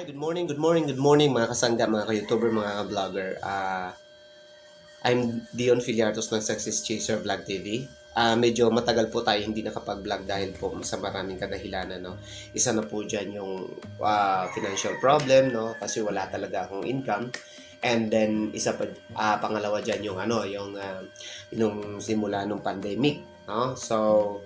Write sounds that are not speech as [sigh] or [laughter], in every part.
Hi, good morning, good morning, good morning mga kasangga, mga ka-YouTuber, mga ka-vlogger. Ah, I'm Dion Filiartos ng Success Chaser Vlog TV. Ah, medyo matagal po tayo hindi nakapag-vlog dahil po sa maraming kadahilanan, no. Isa na po diyan yung ah, financial problem, no, kasi wala talaga akong income. And then isa pa ah, pangalawa diyan yung ano, yung ah, yung simula nung pandemic, no. So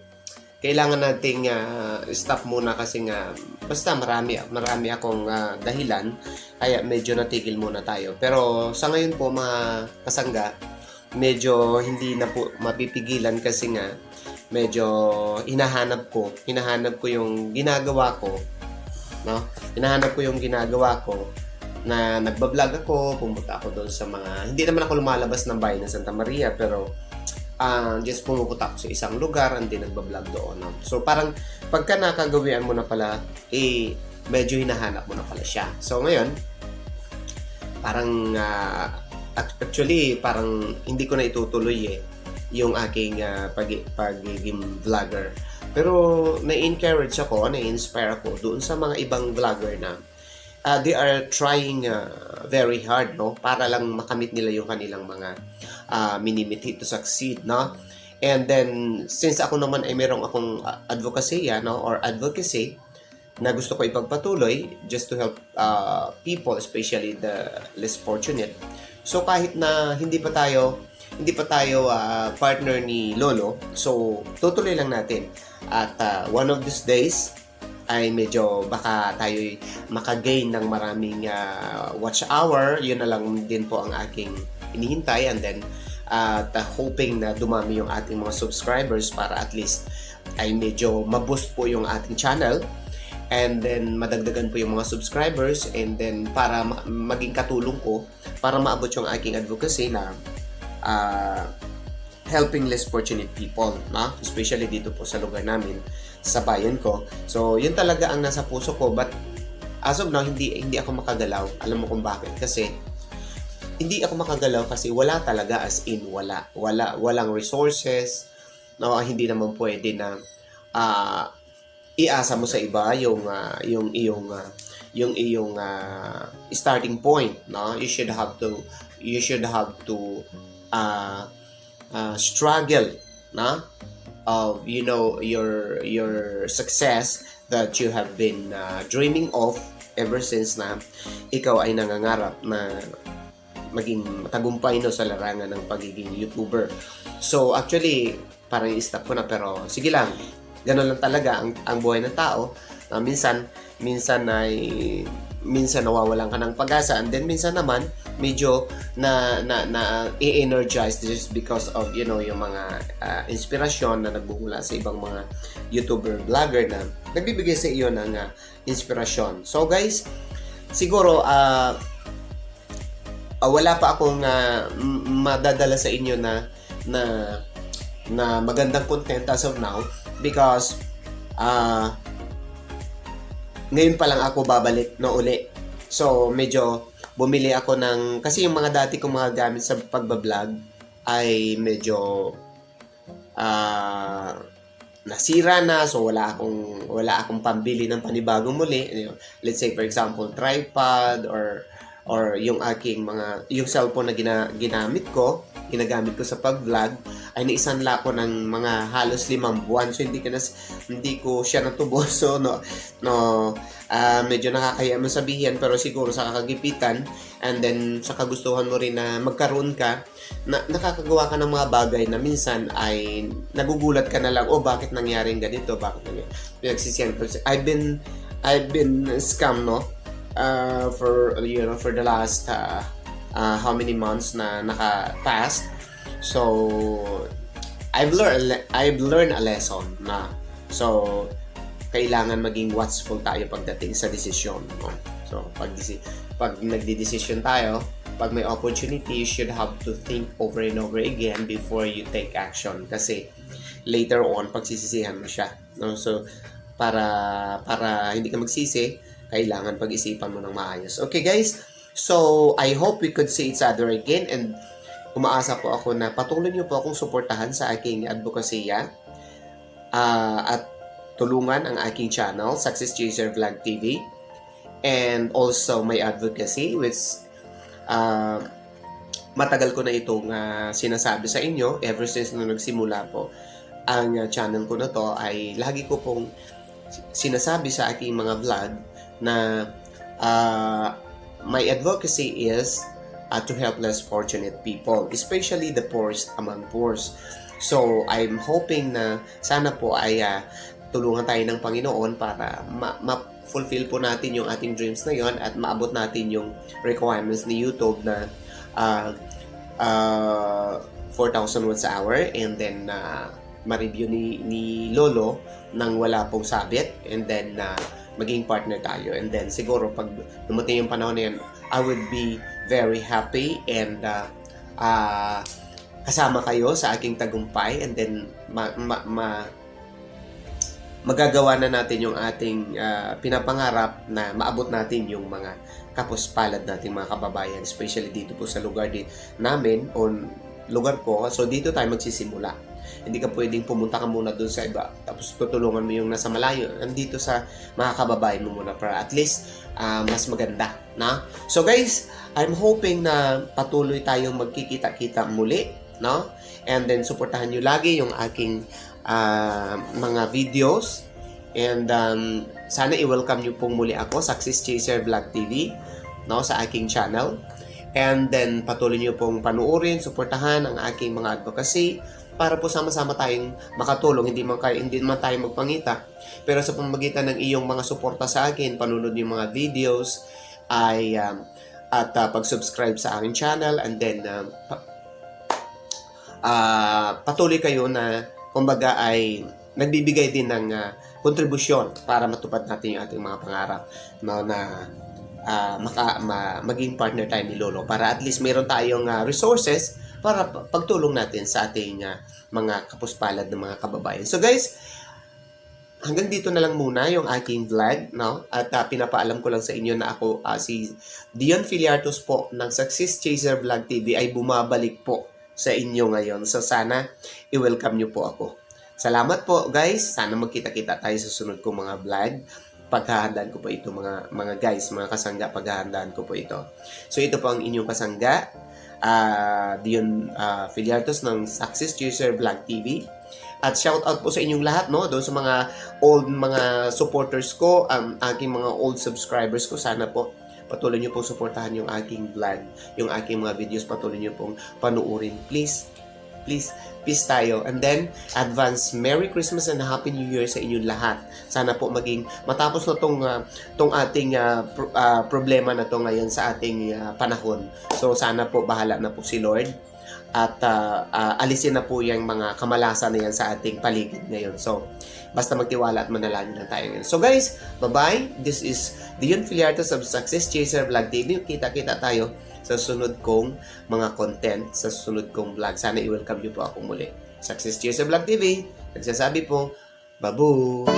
kailangan nating ah, stop muna kasi nga basta marami marami akong ah, dahilan kaya medyo natigil muna tayo. Pero sa ngayon po mga kasangga, medyo hindi na po mapipigilan kasi nga medyo hinahanap ko, hinahanap ko yung ginagawa ko, no? Hinahanap ko yung ginagawa ko na nagbablog ako, pumunta ako doon sa mga hindi naman ako lumalabas ng bayan ng Santa Maria pero ah just pumupunta ako sa isang lugar and then nagbablog doon. No? So parang pagka nakagawian mo na pala, eh medyo hinahanap mo na pala siya. So ngayon, parang act- actually parang hindi ko na itutuloy eh yung aking ah, pag pagiging vlogger. Pero na-encourage ako, na-inspire ako doon sa mga ibang vlogger na ah, they are trying ah, very hard no? Para lang makamit nila yung kanilang mga uh, minimiti to succeed no? And then since ako naman ay merong akong uh, advocacy no? Or advocacy na gusto ko ipagpatuloy just to help uh, people especially the less fortunate. So kahit na hindi pa tayo hindi pa tayo uh, partner ni Lolo so tutuloy lang natin. At uh, one of these days ay medyo baka tayo makagain ng maraming uh, watch hour. Yun na lang din po ang aking inihintay and then at uh, hoping na dumami yung ating mga subscribers para at least ay medyo maboost po yung ating channel and then madagdagan po yung mga subscribers and then para ma- maging katulong ko para maabot yung aking advocacy na uh, helping less fortunate people, na? especially dito po sa lugar namin, sa bayan ko. So, yun talaga ang nasa puso ko. But, as of now, hindi, hindi ako makagalaw. Alam mo kung bakit? Kasi, hindi ako makagalaw kasi wala talaga as in wala. Wala, walang resources. No, hindi naman pwede na ah, iasa mo sa iba yung ah, yung iyong ah, yung iyong ah, starting point, no? You should have to you should have to ah, uh, struggle na of you know your your success that you have been uh, dreaming of ever since na ikaw ay nangangarap na maging matagumpay no sa larangan ng pagiging YouTuber. So actually, parang i-stop ko na pero sige lang. Ganun lang talaga ang, ang buhay ng tao. Uh, minsan, minsan ay minsan nawawalan ka ng pag-asa and then minsan naman medyo na na na i-energize just because of you know yung mga uh, inspirasyon na nagmumula sa ibang mga YouTuber vlogger na nagbibigay sa iyo ng uh, inspirasyon. So guys, siguro uh, uh, wala pa akong uh, madadala sa inyo na na na magandang content as of now because uh, ngayon pa lang ako babalik no uli. So, medyo bumili ako ng, kasi yung mga dati kong mga gamit sa pagbablog ay medyo ah nasira na so wala akong wala akong pambili ng panibagong muli let's say for example tripod or or yung aking mga yung cellphone na gina, ginamit ko ginagamit ko sa pag-vlog ay naisanla ko ng mga halos limang buwan. So hindi ka na, hindi ko siya natubos [laughs] so no no ah, medyo nakakaya mo sabihin pero siguro sa kakagipitan and then sa kagustuhan mo rin na magkaroon ka na, nakakagawa ka ng mga bagay na minsan ay nagugulat ka na lang oh bakit nangyaring ganito? Bakit nangyari pinagsisiyan ko I've been I've been scam no uh, for you know for the last uh, uh, how many months na naka-pass. So I've learned I've learned a lesson na so kailangan maging watchful tayo pagdating sa desisyon. No? So pag pag nagdi-decision tayo, pag may opportunity, you should have to think over and over again before you take action kasi later on pagsisisihan mo siya. No? So para para hindi ka magsisi, kailangan pag-isipan mo ng maayos. Okay guys, so I hope we could see each other again and umaasa po ako na patuloy niyo po akong suportahan sa aking advokasya ah, at tulungan ang aking channel, Success Chaser Vlog TV and also my advocacy which ah, matagal ko na itong ah, sinasabi sa inyo ever since nung nagsimula po ang ah, channel ko na to ay lagi ko pong sinasabi sa aking mga vlog na uh, my advocacy is uh, to help less fortunate people, especially the poorest among poors. So, I'm hoping na sana po ay uh, tulungan tayo ng Panginoon para ma- ma-fulfill po natin yung ating dreams na yon at maabot natin yung requirements ni YouTube na uh, uh, 4,000 watts hour and then uh, ma-review ni, ni Lolo nang wala pong sabit and then uh, maging partner tayo. And then siguro pag dumating yung panahon na yun I would be very happy and uh, uh, kasama kayo sa aking tagumpay. And then ma, ma, ma- magagawa na natin yung ating uh, pinapangarap na maabot natin yung mga kapuspalad nating mga kababayan especially dito po sa lugar din namin o lugar ko. So dito tayo magsisimula hindi ka pwedeng pumunta ka muna doon sa iba tapos tutulungan mo yung nasa malayo. Nandito sa mga kababayan mo muna para at least ah, mas maganda na? So guys I'm hoping na patuloy tayong magkikita-kita muli no? And then suportahan nyo lagi yung aking ah, mga videos. And um, sana i-welcome nyo pong muli ako Success Chaser Vlog TV no? Sa aking channel. And then patuloy nyo pong panuorin suportahan ang aking mga advocacy para po sama-sama tayong makatulong, hindi man, kayo, hindi man tayo magpangita. Pero sa pamagitan ng iyong mga suporta sa akin, panunod yung mga videos, ay um, at uh, pag-subscribe sa aking channel and then um, pa- ah, patuloy kayo na kumbaga ay nagbibigay din ng uh, kontribusyon para matupad natin yung ating mga pangarap no, na ah, maka, ma, maging partner tayo ni Lolo para at least meron tayong ah, resources para pa- pagtulong natin sa ating ah, mga kapuspalad ng mga kababayan. So guys, hanggang dito na lang muna yung aking vlog, no? At ah, pinapaalam ko lang sa inyo na ako ah, si Dion Filiartos po ng Success Chaser Vlog TV ay bumabalik po sa inyo ngayon. So sana i-welcome niyo po ako. Salamat po guys. Sana magkita-kita tayo sa sunod kong mga vlog. Paghahandaan ko po ito mga mga guys, mga kasangga, paghahandaan ko po ito. So ito po ang inyong kasangga, ah Dion ah, Filiartos ng Success Chaser Vlog TV. At shout out po sa inyong lahat no, doon sa mga old mga supporters ko, ang aking mga old subscribers ko. Sana po patuloy niyo pong suportahan yung aking vlog, yung aking mga videos, patuloy niyo pong panuorin. Please, please, peace tayo. And then, advance Merry Christmas and Happy New Year sa inyong lahat. Sana po maging matapos na tong ah, tong ating ah, pro- ah, problema na to ngayon sa ating ah, panahon. So sana po bahala na po si Lord at ah, ah, alisin na po yung mga kamalasan na yan sa ating paligid ngayon. So, basta magtiwala at manalangin lang tayo ngayon. So guys, bye-bye. This is Dion Filiartos of Success Chaser Vlog TV. Kita-kita tayo sa sunod kong mga content, sa sunod kong vlog. Sana i-welcome niyo po ako muli. Success Chaser Vlog TV. Nagsasabi po, babu!